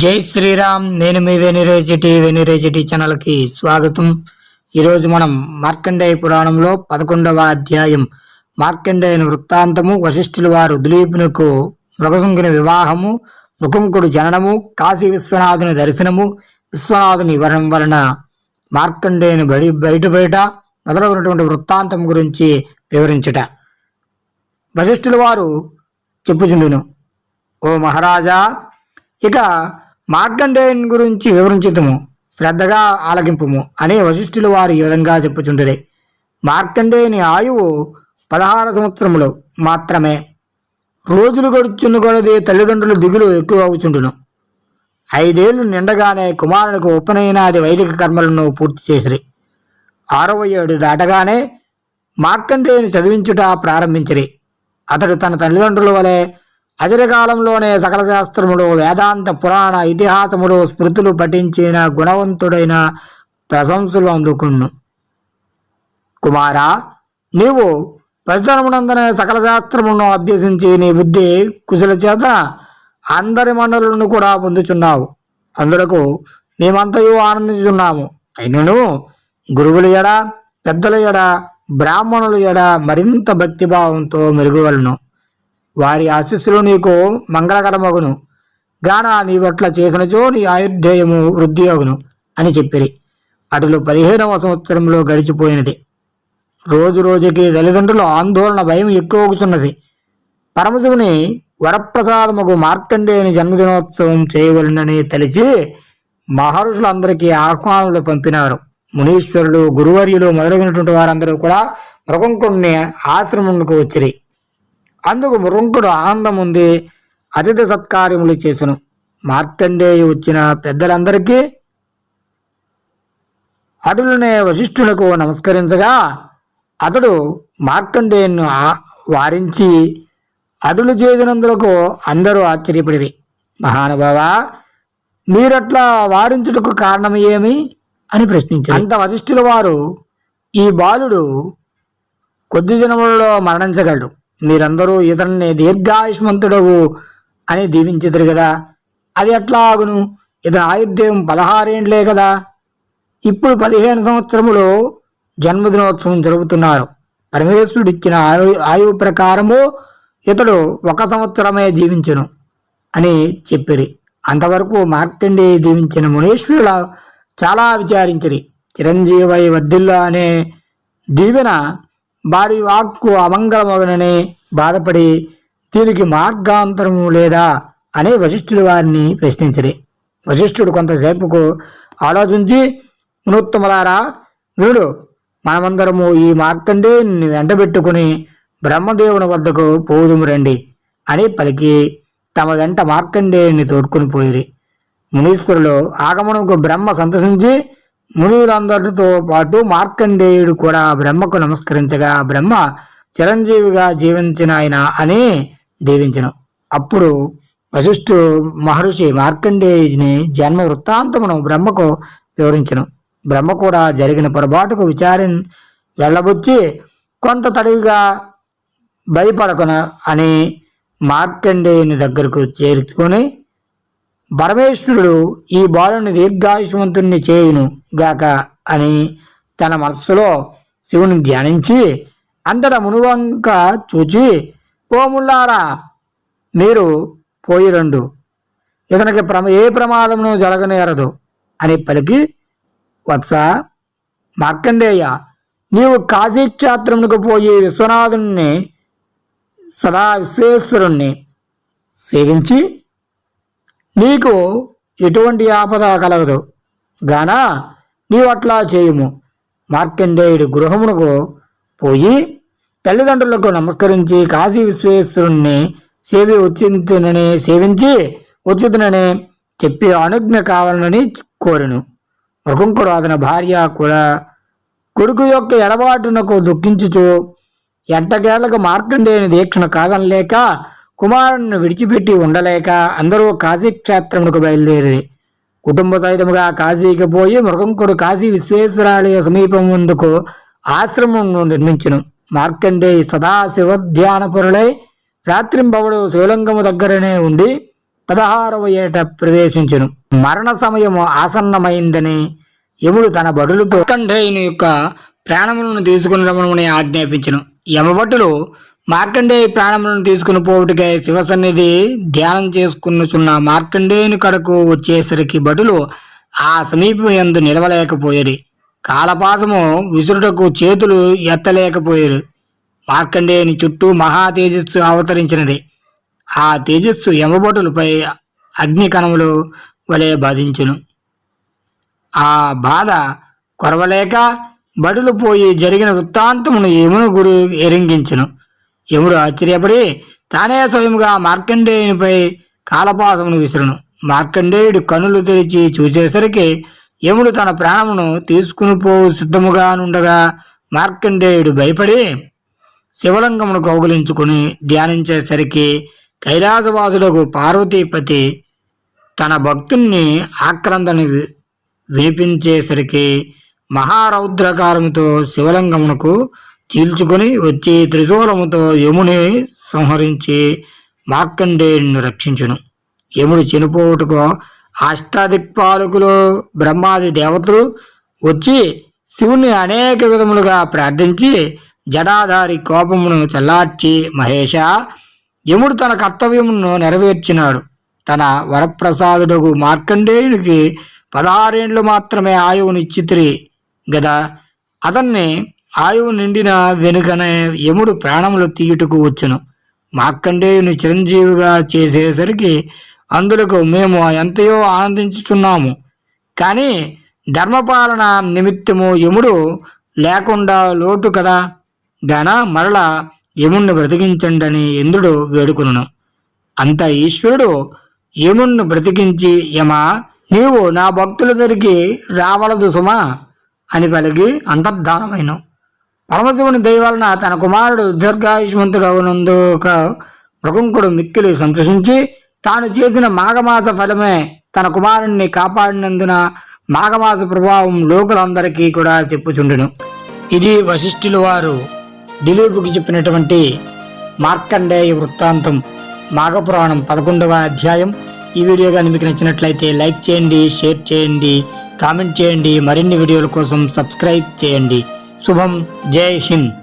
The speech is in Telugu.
జై శ్రీరామ్ నేను మీ వెనిరేజిటీ వెనిరేజిటీ ఛానల్కి స్వాగతం. ఈరోజు మనం మార్కండేయ పురాణంలో పదకొండవ అధ్యాయం. మార్కండేయుని వృత్తాంతము వశిష్ఠుల వారు దిలీపునకు మృగశంకుని వివాహము ముఖంకుడు జననము కాశీ విశ్వనాథుని దర్శనము విశ్వనాథుని వరం వలన మార్కండేయుని బడి బయట బయట మొదలగునటువంటి వృత్తాంతం గురించి వివరించుట. వశిష్ఠుల వారు చెప్పుచుండును ఓ మహారాజా ఇక మార్కండేయుని గురించి వివరించుతము శ్రద్ధగా ఆలకింపుము అనే వశిష్ఠులు వారు ఈ విధంగా చెప్పుచుండరే. మార్కండేయుని ఆయువు పదహారు సంవత్సరములు మాత్రమే. రోజులు గడుచున్న కొలది తల్లిదండ్రులు దిగులు ఎక్కువ అవుచుండును ఐదేళ్ళు నిండగానే కుమారునికి ఉపనయనాది వైదిక కర్మలను పూర్తి చేసిరి. ఆరవ ఏడు దాటగానే మార్కండేయుని చదివించుట ప్రారంభించిరి. అతడు తన తల్లిదండ్రుల వలె అజరకాలంలోనే సకల శాస్త్రములు వేదాంత పురాణ ఇతిహాసములు స్మృతులు పఠించిన గుణవంతుడైన ప్రశంసలు అందుకును. కుమారా నీవు ప్రజనమునందనే సకల శాస్త్రములను అభ్యసించి నీ బుద్ధి కుశల చేత అందరి మండలను కూడా పొందుచున్నావు. అందులకు మేమంతయు ఆనందించున్నాము అయినను గురువుల ఎడ పెద్దల ఎడ బ్రాహ్మణుల ఎడ మరింత భక్తిభావంతో మెరుగువలను వారి ఆశీస్సులు నీకు మంగళకరమగును. గాన నీవట్ల చేసినచో నీ ఆయుర్ధేయము వృద్ధి అగును అని చెప్పిరి. అటులు పదిహేనవ సంవత్సరంలో గడిచిపోయినది. రోజు రోజుకి తల్లిదండ్రుల ఆందోళన భయం ఎక్కువగుచున్నది. పరమశివుని వరప్రసాదముకు మార్కండేయుని జన్మదినోత్సవం చేయవలనని తెలిసి మహర్షులందరికీ ఆహ్వానాలు పంపినారు. మునీశ్వరులు గురువర్యులు మొదలైనటువంటి వారందరూ కూడా మృగంకుడిని ఆశ్రమంకు వచ్చిరి. అందుకు మురుంకుడు ఆనందం ఉంది. అతిథి సత్కార్యములు చేసును. మార్కండేయ వచ్చిన పెద్దలందరికీ అటులనే వశిష్ఠులకు నమస్కరించగా అతడు మార్కండేయును ఆ- వారించి అటులు చేసినందులకు అందరూ ఆశ్చర్యపడిరి. మహానుభావ మీరట్లా వారించుటకు కారణం ఏమి? అని ప్రశ్నించారు. అంత వశిష్ఠుల వారు ఈ బాలుడు కొద్ది దినములలో మరణించగలడు. మీరందరూ ఇతన్ని దీర్ఘాయుష్మంతుడవు అని దీవించిదురు కదా అది ఎట్లా ఆగును ఇతని ఆయుర్దేవం పదహారేండ్లే కదా ఇప్పుడు పదిహేను సంవత్సరములో జన్మదినోత్సవం జరుపుతున్నారు పరమేశ్వరుడు ఇచ్చిన ఆయు ఆయువు ప్రకారము ఇతడు ఒక సంవత్సరమే జీవించును అని చెప్పిరి. అంతవరకు మార్కండే దీవించిన మునీశ్వరుల చాలా విచారించిరి. చిరంజీవై వర్ధిల్లా అనే దీవెన వారి వాక్కు అమంగళమగునని బాధపడి దీనికి మార్గాంతరము లేదా? అని వశిష్ఠుడు వారిని ప్రశ్నించరి వశిష్ఠుడు కొంతసేపుకు ఆలోచించి మునోత్తములారా వినుడు మనమందరము ఈ మార్కండే వెంటబెట్టుకుని బ్రహ్మదేవుని వద్దకు పోదుము రండి అని పలికి తమ వెంట మార్కండేయుని తోడ్కొని పోయిరి. మునీశ్వరులు ఆగమనకు బ్రహ్మ సంతసించి మునులందరితో పాటు మార్కండేయుడు కూడా బ్రహ్మకు నమస్కరించగా బ్రహ్మ చిరంజీవిగా జీవించిన ఆయన అని దీవించను. అప్పుడు వశిష్ఠు మహర్షి మార్కండేయుని జన్మ వృత్తాంతమును బ్రహ్మకు వివరించను. బ్రహ్మ కూడా జరిగిన పొరపాటుకు విచారి వెళ్ళబుచ్చి కొంత తడివిగా భయపడకున అని మార్కండేయుని దగ్గరకు చేర్చుకొని పరమేశ్వరుడు ఈ బాలుని దీర్ఘాయుష్మంతుణ్ణి చేయును గాక అని తన మనస్సులో శివుని ధ్యానించి అంతట మునువంక చూచి ఓ ముల్లారా మీరు పోయిరండు. ఇతనికి ప్రమ ఏ ప్రమాదమును జరగనేరదు అని పలికి వత్స మార్కండేయ నీవు కాశీక్షేత్రమునకు పోయి విశ్వనాథుని సదా విశ్వేశ్వరుణ్ణి సేవించి నీకు ఎటువంటి ఆపద కలగదు. గాన నీవు అట్లా చేయుము. మార్కండేయుడి గృహమునకు పోయి తల్లిదండ్రులకు నమస్కరించి కాశీ విశ్వేశ్వరుణ్ణి సేవి వచ్చిందని సేవించి వచ్చిందని చెప్పి అనుజ్ఞ కావాలని కోరెను. మృగంకుడు అతని భార్య కూడా కొడుకు యొక్క ఎడబాటునకు దుఃఖించుచు ఎట్టకేళ్ళకు మార్కండేయుని దీక్షను కాదనలేక కుమారుణ్ణి విడిచిపెట్టి ఉండలేక అందరూ కాశీ క్షేత్రమునకు బయలుదేరి కుటుంబ సహితముగా కాశీకి పోయి మృగంకుడు కాశీ విశ్వేశ్వరాలయ సమీపం ముందుకు ఆశ్రమం నిర్మించను. మార్కండేయ సదాశివ రాత్రింబవుడు రాత్రింబవడు శివలింగము దగ్గరనే ఉండి పదహారవ ఏట ప్రవేశించను. మరణ సమయము ఆసన్నమైందని యముడు తన బడులతో మార్కండేయుని యొక్క ప్రాణములను తీసుకుని రమణమని ఆజ్ఞాపించను. యమభటులు మార్కండేయ ప్రాణములను తీసుకుని పోవుటకై శివసన్నిధి ధ్యానం చేసుకున్నచున్న మార్కండేయుని కడకు వచ్చేసరికి భటులు ఆ సమీపం యందు నిలవలేకపోయేది. కాలపాసము విసురుటకు చేతులు ఎత్తలేకపోయారు. మార్కండేయుని చుట్టూ మహా తేజస్సు అవతరించినది. ఆ తేజస్సు యమభటులపై అగ్ని కణములు వలె బాధించును. ఆ బాధ కొరవలేక బడులు పోయి జరిగిన వృత్తాంతమును యమును గురు ఎరింగించును. యముడు ఆశ్చర్యపడి తానే స్వయముగా మార్కండేయునిపై కాలపాసమును విసురును. మార్కండేయుడు కనులు తెరిచి చూసేసరికి యముడు తన ప్రాణమును తీసుకుని పోవు సిద్ధముగా నుండగా మార్కండేయుడు భయపడి శివలింగమును కౌగులించుకుని ధ్యానించేసరికి కైలాసవాసులకు పార్వతీపతి తన భక్తుణ్ణి ఆక్రందని వినిపించేసరికి మహారౌద్రకారముతో శివలింగమునకు చీల్చుకొని వచ్చి త్రిశూలముతో యముని సంహరించి మార్కండేయుని రక్షించును. యముడు చనిపోవుటకు అష్టాదిక్పాలకులు బ్రహ్మాది దేవతలు వచ్చి శివుని అనేక విధములుగా ప్రార్థించి జడాధారి కోపమును చల్లార్చి మహేష యముడు తన కర్తవ్యమును నెరవేర్చినాడు. తన వరప్రసాదుడుగు మార్కండేయునికి పదహారేండ్లు మాత్రమే ఆయువునిచ్చితిరి గదా అతన్ని ఆయువు నిండిన వెనుకనే యముడు ప్రాణములు తీయుటకు వచ్చును. మార్కండేయుని చిరంజీవిగా చేసేసరికి అందులకు మేము ఎంతయో ఆనందించుచున్నాము. కానీ ధర్మపాలన నిమిత్తము యముడు లేకుండా లోటు కదా? గాన మరల యముణ్ణి బ్రతికించండని ఇంద్రుడు వేడుకును అంత ఈశ్వరుడు యముణ్ణి బ్రతికించి యమా నీవు నా భక్తుల దగ్గరికి రావలదు సుమా అని పలికి అంతర్ధానమైన. పరమశివుని దయవలన తన కుమారుడు దీర్ఘాయుష్మంతుడు ఒక మృగంకుడు మిక్కిలి సంతోషించి తాను చేసిన మాఘమాస ఫలమే తన కుమారుణ్ణి కాపాడినందున మాఘమాస ప్రభావం లోకులందరికీ కూడా చెప్పుచుండును. ఇది వశిష్ఠుల వారు దిలీపుకి చెప్పినటువంటి మార్కండేయ వృత్తాంతం మాఘపురాణం పదకొండవ అధ్యాయం. ఈ వీడియో కానీ మీకు నచ్చినట్లయితే లైక్ చేయండి షేర్ చేయండి కామెంట్ చేయండి మరిన్ని వీడియోల కోసం సబ్స్క్రైబ్ చేయండి. शुभम जय हिंद।